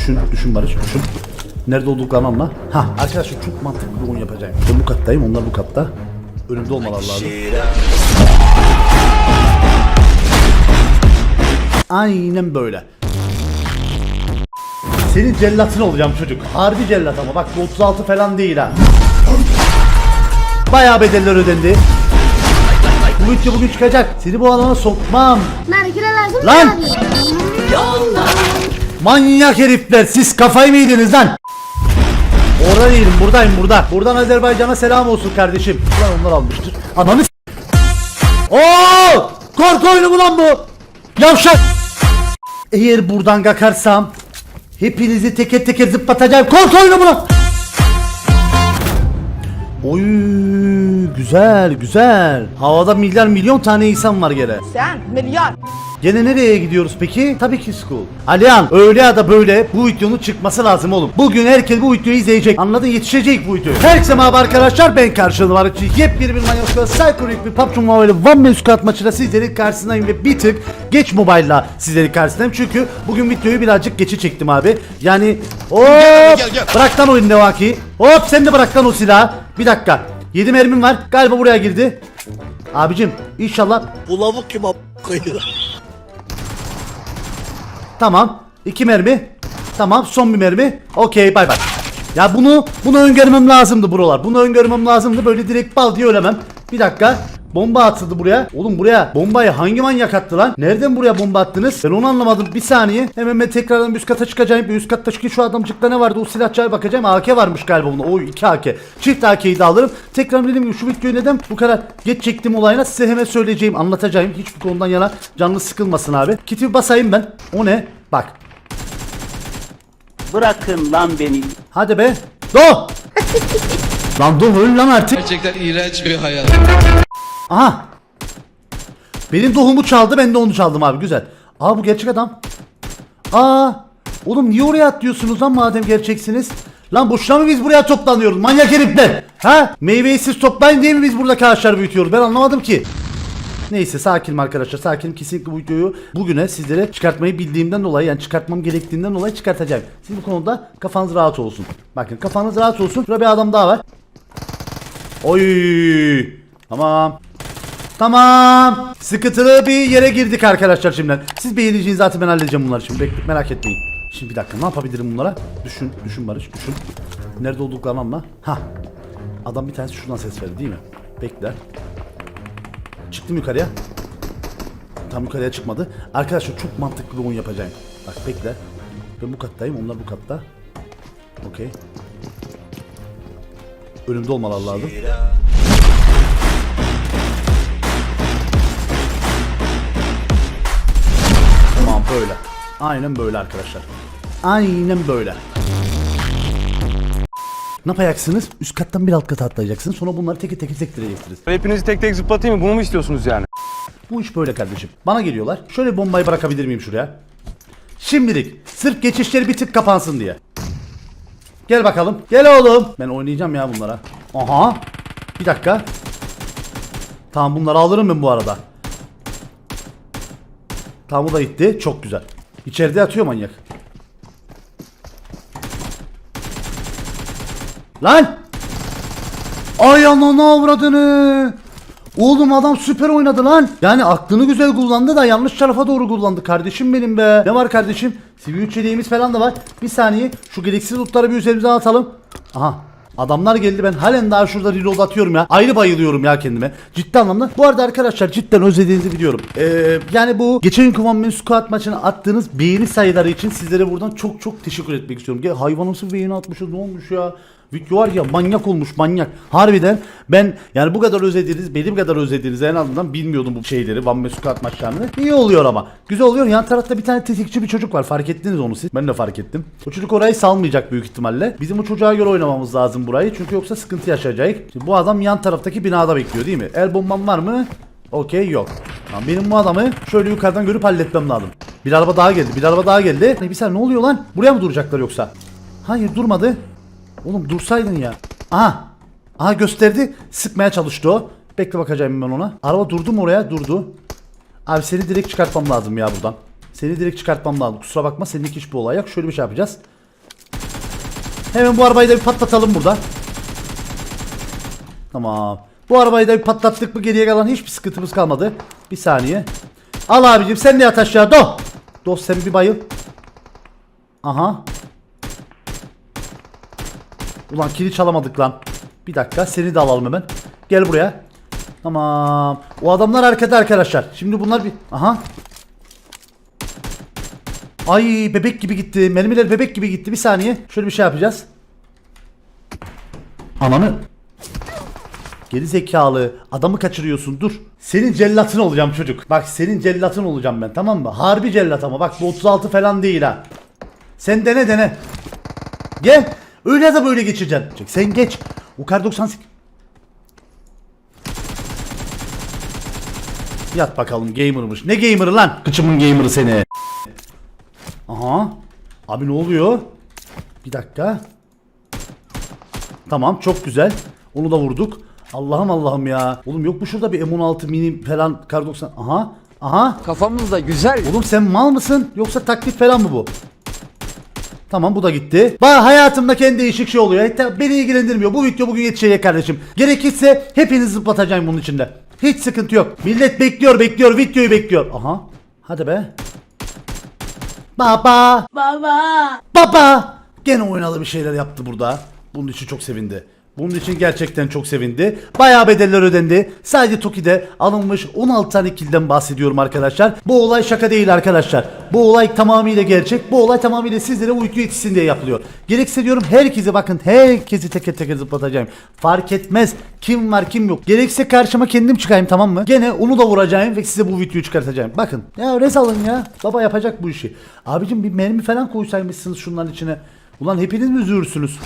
Düşün, düşün Barış, düşün. Nerede olduklarını anla. Ha arkadaşlar çok mantıklı bir oyun yapacağım. Ben bu kattayım, onlar bu katta. Önümde olmaları lazım. Aynen böyle. Senin cellatın olacağım çocuk. Harbi cellat ama bak bu 36 falan değil ha. Bayağı bedeller ödendi. Bu video bugün çıkacak. Seni bu alana sokmam. Nargile lazım Lan! abi? Manyak herifler siz kafayı mı yediniz lan? Orada değilim buradayım burada. Buradan Azerbaycan'a selam olsun kardeşim. Ulan onlar almıştır. Ananı Oo! Korku oyunu mu lan bu? Yavşak! Eğer buradan kakarsam hepinizi teker teker zıplatacağım. Korku oyunu mu lan? Oy güzel güzel. Havada milyar milyon tane insan var gene. Sen milyar. Gene nereye gidiyoruz peki? Tabii ki school. Alihan öyle ya da böyle bu videonun çıkması lazım oğlum. Bugün herkes bu videoyu izleyecek. Anladın yetişecek bu video. Herkese merhaba arkadaşlar ben karşınızda var. Yepyeni bir manyak Psychonik bir PUBG Mobile One Man Squad maçıyla sizlerin karşısındayım ve bir tık geç mobile'la sizlerin karşısındayım. Çünkü bugün videoyu birazcık geçe çektim abi. Yani hop bırak lan oyunu Nevaki. Hop sen de bırak lan o silahı. Bir dakika. 7 mermim var. Galiba buraya girdi. Abicim inşallah Bu lavuk kim? Tamam. iki mermi. Tamam son bir mermi. Okey bay bay. Ya bunu bunu öngörmem lazımdı buralar. Bunu öngörmem lazımdı. Böyle direkt bal diye ölemem. Bir dakika. Bomba atıldı buraya. Oğlum buraya bombayı hangi manyak attı lan? Nereden buraya bomba attınız? Ben onu anlamadım. Bir saniye. Hemen ben tekrardan üst kata çıkacağım. Bir üst katta çünkü şu adamcıkta ne vardı? O silahçıya bakacağım. AK varmış galiba bunda. Oy 2 AK. Çift AK'yi de alırım. Tekrar dediğim gibi şu videoyu neden bu kadar geç çektim olayına size hemen söyleyeceğim. Anlatacağım. Hiç bu konudan yana canlı sıkılmasın abi. Kiti basayım ben. O ne? Bak. Bırakın lan beni. Hadi be. Do. lan do öl lan artık. Gerçekten iğrenç bir hayat. Aha. Benim tohumu çaldı ben de onu çaldım abi güzel. Aa bu gerçek adam. Aa. Oğlum niye oraya atlıyorsunuz lan madem gerçeksiniz? Lan boşuna mı biz buraya toplanıyoruz manyak herifler? Ha? Meyveyi siz toplayın diye mi biz burada ağaçları büyütüyoruz? Ben anlamadım ki. Neyse sakinim arkadaşlar sakinim kesinlikle bu videoyu bugüne sizlere çıkartmayı bildiğimden dolayı yani çıkartmam gerektiğinden dolayı çıkartacağım. Siz bu konuda kafanız rahat olsun. Bakın kafanız rahat olsun. Şurada bir adam daha var. Oy. Tamam. Tamam. Sıkıntılı bir yere girdik arkadaşlar şimdiden. Siz beğeneceğiniz zaten ben halledeceğim bunları şimdi. Bekle, merak etmeyin. Şimdi bir dakika ne yapabilirim bunlara? Düşün, düşün Barış, düşün. Nerede olduklarını anla. Ha. Adam bir tanesi şuradan ses verdi değil mi? Bekle. Çıktım yukarıya. Tam yukarıya çıkmadı. Arkadaşlar çok mantıklı bir oyun yapacağım. Bak bekle. Ben bu kattayım, onlar bu katta. Okey. Önümde olmaları lazım. Böyle. Aynen böyle arkadaşlar. Aynen böyle. Ne yapacaksınız? Üst kattan bir alt kata atlayacaksınız. Sonra bunları teke teke sektireceksiniz. Hepinizi tek tek zıplatayım mı? Bunu mu istiyorsunuz yani? Bu iş böyle kardeşim. Bana geliyorlar. Şöyle bombayı bırakabilir miyim şuraya? Şimdilik. Sırf geçişleri bir tık kapansın diye. Gel bakalım. Gel oğlum. Ben oynayacağım ya bunlara. Aha. Bir dakika. Tamam bunları alırım ben bu arada. Tamam bu da gitti. Çok güzel. İçeride yatıyor manyak. Lan! Ay ananı avradını. Oğlum adam süper oynadı lan. Yani aklını güzel kullandı da yanlış tarafa doğru kullandı. Kardeşim benim be. Ne var kardeşim? CV3 yediğimiz falan da var. Bir saniye. Şu gereksiz lootları bir üzerimizden atalım. Aha. Adamlar geldi ben halen daha şurada reload atıyorum ya. Ayrı bayılıyorum ya kendime. Ciddi anlamda. Bu arada arkadaşlar cidden özlediğinizi biliyorum. Ee, yani bu geçen günkü One Man Squad maçına attığınız beğeni sayıları için sizlere buradan çok çok teşekkür etmek istiyorum. Gel hayvanımsı beğeni atmışız ne olmuş ya. Video var ya manyak olmuş manyak. Harbiden ben yani bu kadar özlediğiniz benim kadar özlediğiniz en azından bilmiyordum bu şeyleri Van Mesut maçlarını. İyi oluyor ama. Güzel oluyor. Yan tarafta bir tane tetikçi bir çocuk var. Fark ettiniz onu siz. Ben de fark ettim. O çocuk orayı salmayacak büyük ihtimalle. Bizim o çocuğa göre oynamamız lazım burayı. Çünkü yoksa sıkıntı yaşayacak. Şimdi bu adam yan taraftaki binada bekliyor değil mi? El bombam var mı? Okey yok. Tamam, benim bu adamı şöyle yukarıdan görüp halletmem lazım. Bir araba daha geldi. Bir araba daha geldi. Bir saniye ne oluyor lan? Buraya mı duracaklar yoksa? Hayır durmadı. Oğlum dursaydın ya. Aha. Aha gösterdi. Sıkmaya çalıştı o. Bekle bakacağım ben ona. Araba durdu mu oraya? Durdu. Abi seni direkt çıkartmam lazım ya buradan. Seni direkt çıkartmam lazım. Kusura bakma seninlik hiçbir olay yok. Şöyle bir şey yapacağız. Hemen bu arabayı da bir patlatalım burada. Tamam. Bu arabayı da bir patlattık mı geriye kalan hiçbir sıkıntımız kalmadı. Bir saniye. Al abicim sen de yat aşağı. Do. Dost sen bir bayıl. Aha. Ulan kili çalamadık lan. Bir dakika seni de alalım hemen. Gel buraya. Tamam. O adamlar arkada arkadaşlar. Şimdi bunlar bir... Aha. Ay bebek gibi gitti. Mermiler bebek gibi gitti. Bir saniye. Şöyle bir şey yapacağız. Ananı. Geri zekalı. Adamı kaçırıyorsun. Dur. Senin cellatın olacağım çocuk. Bak senin cellatın olacağım ben tamam mı? Harbi cellat ama. Bak bu 36 falan değil ha. Sen dene dene. Gel. Öyle ya da böyle geçeceksin. Çek, Sen geç. O kar 98. Yat bakalım gamer'mış. Ne gamer'ı lan? Kıçımın gamer'ı seni. Aha. Abi ne oluyor? Bir dakika. Tamam çok güzel. Onu da vurduk. Allah'ım Allah'ım ya. Oğlum yok mu şurada bir M16 mini falan kar 90. Aha. Aha. Kafamız da güzel. Oğlum sen mal mısın? Yoksa taklit falan mı bu? Tamam bu da gitti. Bak hayatımda kendi değişik şey oluyor. Hatta beni ilgilendirmiyor. Bu video bugün yetişecek kardeşim. Gerekirse hepinizi zıplatacağım bunun içinde. Hiç sıkıntı yok. Millet bekliyor bekliyor videoyu bekliyor. Aha. Hadi be. Baba. Baba. Baba. Gene oynadı bir şeyler yaptı burada. Bunun için çok sevindi. Bunun için gerçekten çok sevindi. Bayağı bedeller ödendi. Sadece Toki'de alınmış 16 tane kilden bahsediyorum arkadaşlar. Bu olay şaka değil arkadaşlar. Bu olay tamamıyla gerçek. Bu olay tamamıyla sizlere uyku yetişsin diye yapılıyor. Gerekse diyorum herkese bakın herkesi teker teker zıplatacağım. Fark etmez kim var kim yok. Gerekse karşıma kendim çıkayım tamam mı? Gene onu da vuracağım ve size bu videoyu çıkartacağım. Bakın ya res alın ya. Baba yapacak bu işi. Abicim bir mermi falan koysaymışsınız şunların içine. Ulan hepiniz mi züğürsünüz?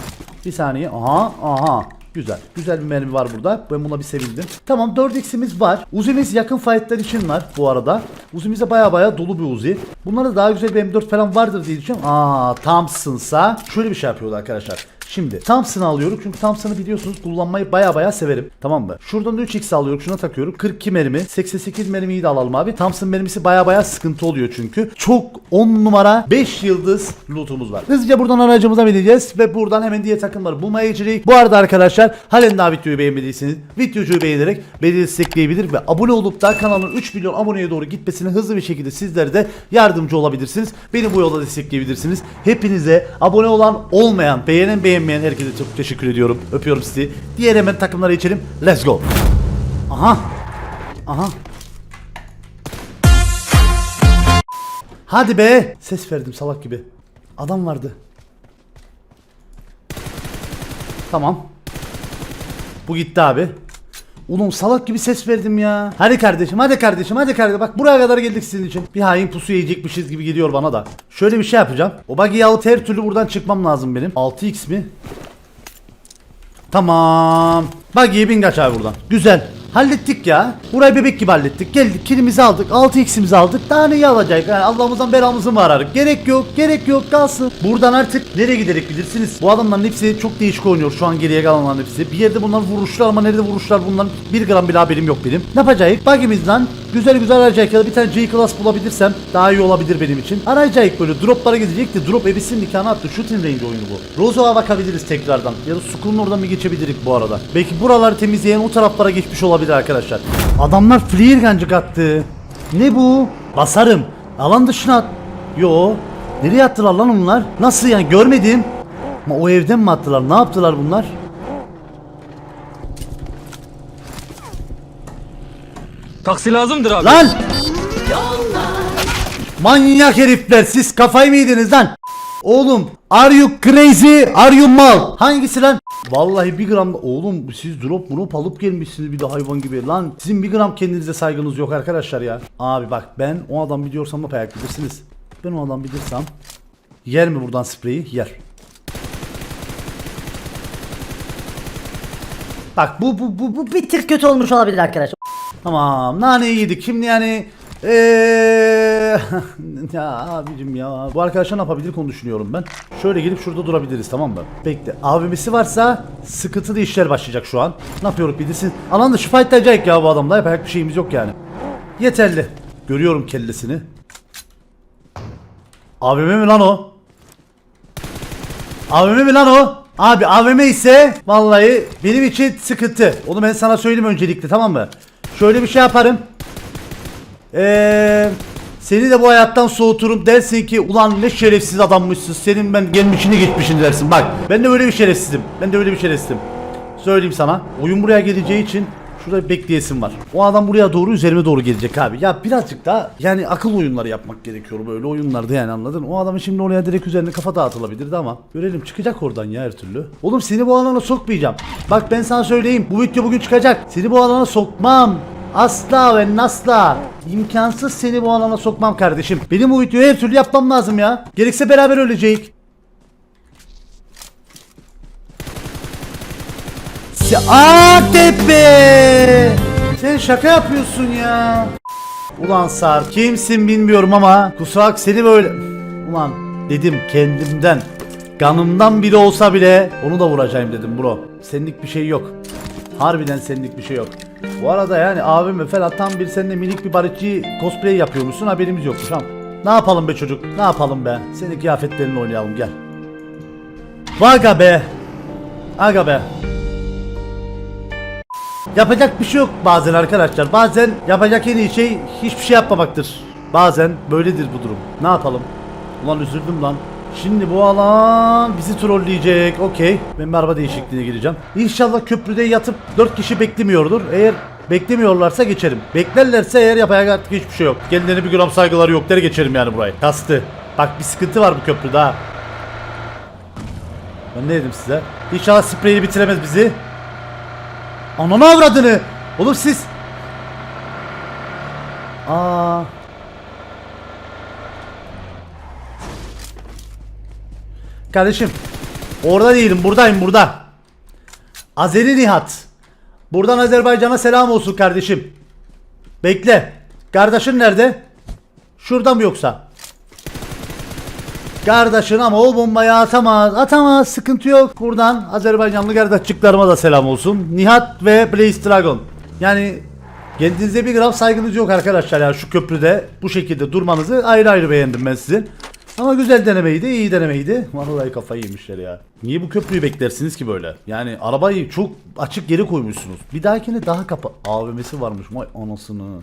Bir saniye. Aha aha. Güzel. Güzel bir mermi var burada. Ben buna bir sevindim. Tamam 4x'imiz var. Uzi'miz yakın fightlar için var bu arada. Uzi'mize baya baya dolu bir Uzi. Bunlarda daha güzel bir M4 falan vardır diye düşünüyorum. Aa Thompson'sa şöyle bir şey yapıyordu arkadaşlar. Şimdi Thompson'ı alıyorum çünkü Thompson'ı biliyorsunuz kullanmayı baya baya severim. Tamam mı? Şuradan 3x alıyorum şuna takıyorum. 42 mermi. 88 mermiyi de alalım abi. Thompson mermisi baya baya sıkıntı oluyor çünkü. Çok 10 numara 5 yıldız lootumuz var. Hızlıca buradan aracımıza bineceğiz ve buradan hemen diğer takımları bulmaya geçeceğiz. Bu arada arkadaşlar halen daha videoyu beğenmediyseniz videoyu beğenerek beni destekleyebilir ve abone olup da kanalın 3 milyon aboneye doğru gitmesine hızlı bir şekilde sizler de yardımcı olabilirsiniz. Beni bu yolda destekleyebilirsiniz. Hepinize abone olan olmayan, beğenen beğenmeyen herkese çok teşekkür ediyorum. Öpüyorum sizi. Diğer hemen takımlara geçelim. Let's go. Aha. Aha. Hadi be. Ses verdim salak gibi. Adam vardı. Tamam. Bu gitti abi. Oğlum salak gibi ses verdim ya. Hadi kardeşim hadi kardeşim hadi kardeşim. Bak buraya kadar geldik sizin için. Bir hain pusu yiyecekmişiz gibi geliyor bana da. Şöyle bir şey yapacağım. O buggy'i alıp her türlü buradan çıkmam lazım benim. 6x mi? Tamam. Buggy'ye bin kaç abi buradan. Güzel. Hallettik ya. Burayı bebek gibi hallettik. Geldik kilimizi aldık. 6x'imizi aldık. Daha neyi alacak? Yani Allah'ımızdan belamızı mı ararık? Gerek yok. Gerek yok. Kalsın. Buradan artık nereye giderek bilirsiniz. Bu adamların hepsi çok değişik oynuyor. Şu an geriye kalanların hepsi. Bir yerde bunlar vuruşlar ama nerede vuruşlar bunların bir gram bile haberim yok benim. Ne yapacağız? Buggy'mizden güzel güzel arayacak ya da bir tane G-Class bulabilirsem daha iyi olabilir benim için. Arayacak böyle droplara gidecek de drop ebisin nikahını attı. Shooting range oyunu bu. Rozo'ya bakabiliriz tekrardan. Ya da Sukun'un oradan bir geçebilirik bu arada. Belki buraları temizleyen o taraflara geçmiş olabilir arkadaşlar. Adamlar flare gancık attı. Ne bu? Basarım. Alan dışına at. Yo. Nereye attılar lan onlar? Nasıl yani görmedim. Ama o evden mi attılar? Ne yaptılar bunlar? Taksi lazımdır abi. Lan! Manyak herifler siz kafayı mı yediniz lan? Oğlum are you crazy are you mal? Hangisi lan? Vallahi bir gram oğlum siz drop drop alıp gelmişsiniz bir de hayvan gibi lan. Sizin bir gram kendinize saygınız yok arkadaşlar ya. Abi bak ben o adam biliyorsam da payak bilirsiniz. Ben o adam bilirsem yer mi buradan spreyi? Yer. Bak bu bu bu bu bir tık kötü olmuş olabilir arkadaşlar. Tamam naneyi yedik. Şimdi yani eee ya abicim ya bu arkadaşlar ne yapabilir onu düşünüyorum ben. Şöyle gelip şurada durabiliriz tamam mı? Bekle. AVM'si varsa sıkıntılı işler başlayacak şu an. Ne yapıyoruz bilirsin. Alan dışı fightlayacak ya bu adamla. Yapacak bir şeyimiz yok yani. Yeterli. Görüyorum kellesini. AVM mi lan o? AVM mi lan o? Abi AVM ise vallahi benim için sıkıntı. Onu ben sana söyleyeyim öncelikle tamam mı? Şöyle bir şey yaparım. Eee seni de bu hayattan soğuturum. Dersin ki ulan ne şerefsiz adammışsın. Senin ben gelmişini geçmişini dersin. Bak ben de öyle bir şerefsizim. Ben de öyle bir şerefsizim. Söyleyeyim sana oyun buraya geleceği için şurada bir bekleyesim var. O adam buraya doğru üzerime doğru gelecek abi. Ya birazcık daha yani akıl oyunları yapmak gerekiyor böyle oyunlarda yani anladın o adamın şimdi oraya direkt üzerine kafa dağıtılabilirdi ama görelim çıkacak oradan ya her türlü. Oğlum seni bu alana sokmayacağım. Bak ben sana söyleyeyim bu video bugün çıkacak. Seni bu alana sokmam Asla ve asla imkansız seni bu alana sokmam kardeşim. Benim bu videoyu her türlü yapmam lazım ya. Gerekse beraber öleceğiz. Se ATP! Sen şaka yapıyorsun ya. Ulan Sar kimsin bilmiyorum ama kusura bak seni böyle... Ulan dedim kendimden. Kanımdan biri olsa bile onu da vuracağım dedim bro. Senlik bir şey yok. Harbiden senlik bir şey yok. Bu arada yani abim falan tam bir seninle minik bir barışçı cosplay yapıyormuşsun haberimiz yokmuş ha. Ne yapalım be çocuk? Ne yapalım be? Senin kıyafetlerini oynayalım gel. Vaga be. Aga be. Yapacak bir şey yok bazen arkadaşlar. Bazen yapacak en iyi şey hiçbir şey yapmamaktır. Bazen böyledir bu durum. Ne yapalım? Ulan üzüldüm lan. Şimdi bu alan bizi trolleyecek. Okey. Ben bir araba değişikliğine gireceğim. İnşallah köprüde yatıp 4 kişi beklemiyordur. Eğer beklemiyorlarsa geçerim. Beklerlerse eğer yapacak artık hiçbir şey yok. Kendilerine bir gram saygıları yok der geçerim yani burayı. Kastı. Bak bir sıkıntı var bu köprüde ha. Ben ne dedim size? İnşallah spreyi bitiremez bizi. Ananı avradını. Oğlum siz. Aa. Kardeşim. Orada değilim. Buradayım burada. Azeri Nihat. Buradan Azerbaycan'a selam olsun kardeşim. Bekle. Kardeşin nerede? Şurada mı yoksa? Kardeşin ama o bombayı atamaz. Atamaz. Sıkıntı yok. Buradan Azerbaycanlı kardeşçiklerime da selam olsun. Nihat ve Blaze Dragon. Yani kendinize bir gram saygınız yok arkadaşlar ya şu köprüde bu şekilde durmanızı ayrı ayrı beğendim ben sizin. Ama güzel denemeydi, iyi denemeydi. Vallahi kafayı yemişler ya. Niye bu köprüyü beklersiniz ki böyle? Yani arabayı çok açık geri koymuşsunuz. Bir dahakine daha kapa... AVM'si varmış. Vay anasını.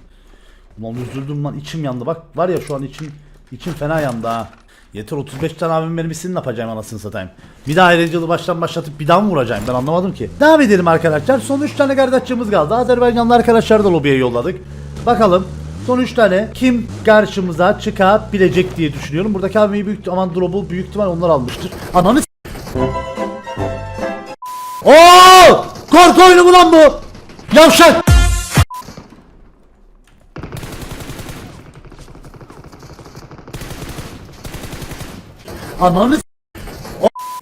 Ulan üzüldüm lan içim yandı. Bak var ya şu an içim içim fena yandı ha. Yeter 35 tane abim mermisini ne yapacağım anasını satayım. Bir daha ayrıcalığı baştan başlatıp bir daha mı vuracağım ben anlamadım ki. Devam edelim arkadaşlar. Son 3 tane kardeşçimiz kaldı. Azerbaycanlı arkadaşlar da lobiye yolladık. Bakalım son 3 tane kim karşımıza çıkabilecek diye düşünüyorum. Buradaki abiyi büyük aman drop'u büyük ihtimal onlar almıştır. Ananı Oo! Korku oyunu mu lan bu? Yavşak! Ananı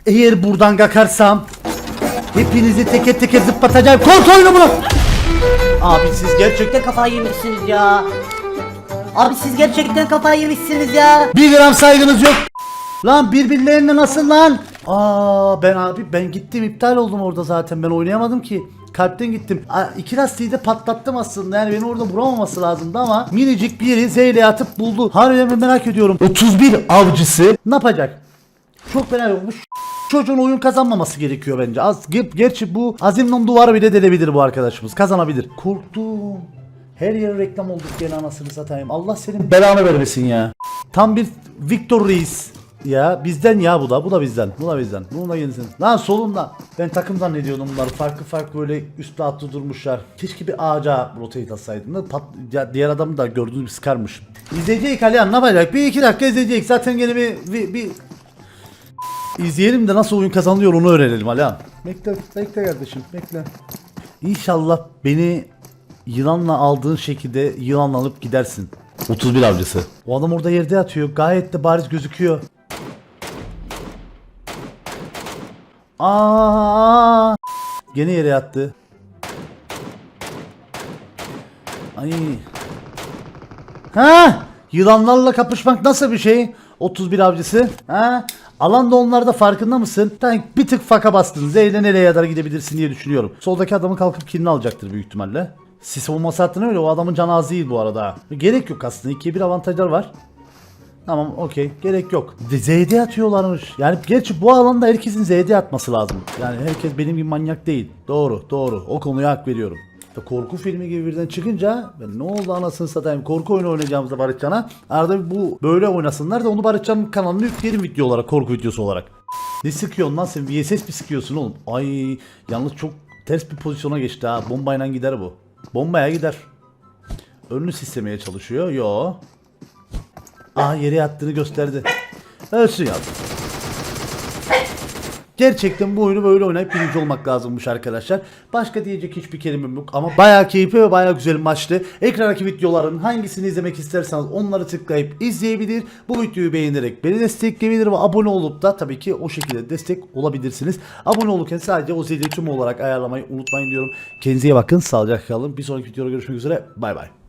Eğer buradan kakarsam Hepinizi teker teker zıplatacağım Korku oyunu bunu Abi siz gerçekten kafayı yemişsiniz ya. Abi siz gerçekten kafayı yemişsiniz ya. Bir gram saygınız yok Lan birbirlerine nasıl lan Aa ben abi ben gittim iptal oldum orada zaten ben oynayamadım ki Kalpten gittim. Aa, iki lastiği de patlattım aslında. Yani beni orada vuramaması lazımdı ama minicik bir yeri zeyle atıp buldu. Harbiden ben merak ediyorum. 31 avcısı ne yapacak? Çok merak ediyorum. Çocuğun oyun kazanmaması gerekiyor bence. Az ger- gerçi bu Azim'den duvarı bile delebilir bu arkadaşımız. Kazanabilir. Korktum. Her yer reklam olduk gene anasını satayım. Allah senin belanı vermesin ya. Tam bir Victor Reis. Ya bizden ya bu da. Bu da bizden. Bu da bizden. Bunu da yenisin. Lan solunda. Ben takım zannediyordum bunları. Farklı farklı böyle üstte attı durmuşlar. Keşke bir ağaca rotate atsaydım da pat, ya diğer adamı da gördüğünüz bir sıkarmış. İzleyecek Alihan ne yapacak? Bir iki dakika izleyecek. Zaten gene bir, bir, bir İzleyelim de nasıl oyun kazanılıyor onu öğrenelim Alihan. Bekle, bekle kardeşim, bekle. İnşallah beni yılanla aldığın şekilde yılanla alıp gidersin. 31 avcısı. O adam orada yerde yatıyor. Gayet de bariz gözüküyor. Aa! Gene yere yattı. Ay. Ha? Yılanlarla kapışmak nasıl bir şey? 31 avcısı. Ha? Alanda onlarda farkında mısın? Sen bir tık faka bastın. Zeyle nereye kadar gidebilirsin diye düşünüyorum. Soldaki adamın kalkıp kilini alacaktır büyük ihtimalle. Sis olması hattına öyle o adamın canı az değil bu arada. Gerek yok aslında. 2'ye 1 avantajlar var. Tamam okey gerek yok. ZD atıyorlarmış. Yani gerçi bu alanda herkesin ZD atması lazım. Yani herkes benim gibi manyak değil. Doğru doğru o konuya hak veriyorum. Korku filmi gibi birden çıkınca ben ne oldu anasını satayım korku oyunu oynayacağımızda Barışcan'a arada bu böyle oynasınlar da onu Barışcan'ın kanalına yükleyelim video olarak korku videosu olarak. Ne sıkıyorsun lan sen VSS mi sıkıyorsun oğlum? Ay yalnız çok ters bir pozisyona geçti ha bombayla gider bu. Bombaya gider. Önünü sislemeye çalışıyor. Yo. Aa yere yattığını gösterdi. Ölsün ya. Gerçekten bu oyunu böyle oynayıp birinci olmak lazımmış arkadaşlar. Başka diyecek hiçbir kelimem yok ama bayağı keyifli ve bayağı güzel maçtı. Ekrandaki videoların hangisini izlemek isterseniz onları tıklayıp izleyebilir. Bu videoyu beğenerek beni destekleyebilir ve abone olup da tabii ki o şekilde destek olabilirsiniz. Abone olurken sadece o zili tüm olarak ayarlamayı unutmayın diyorum. Kendinize iyi bakın, sağlıcakla kalın. Bir sonraki videoda görüşmek üzere. Bay bay.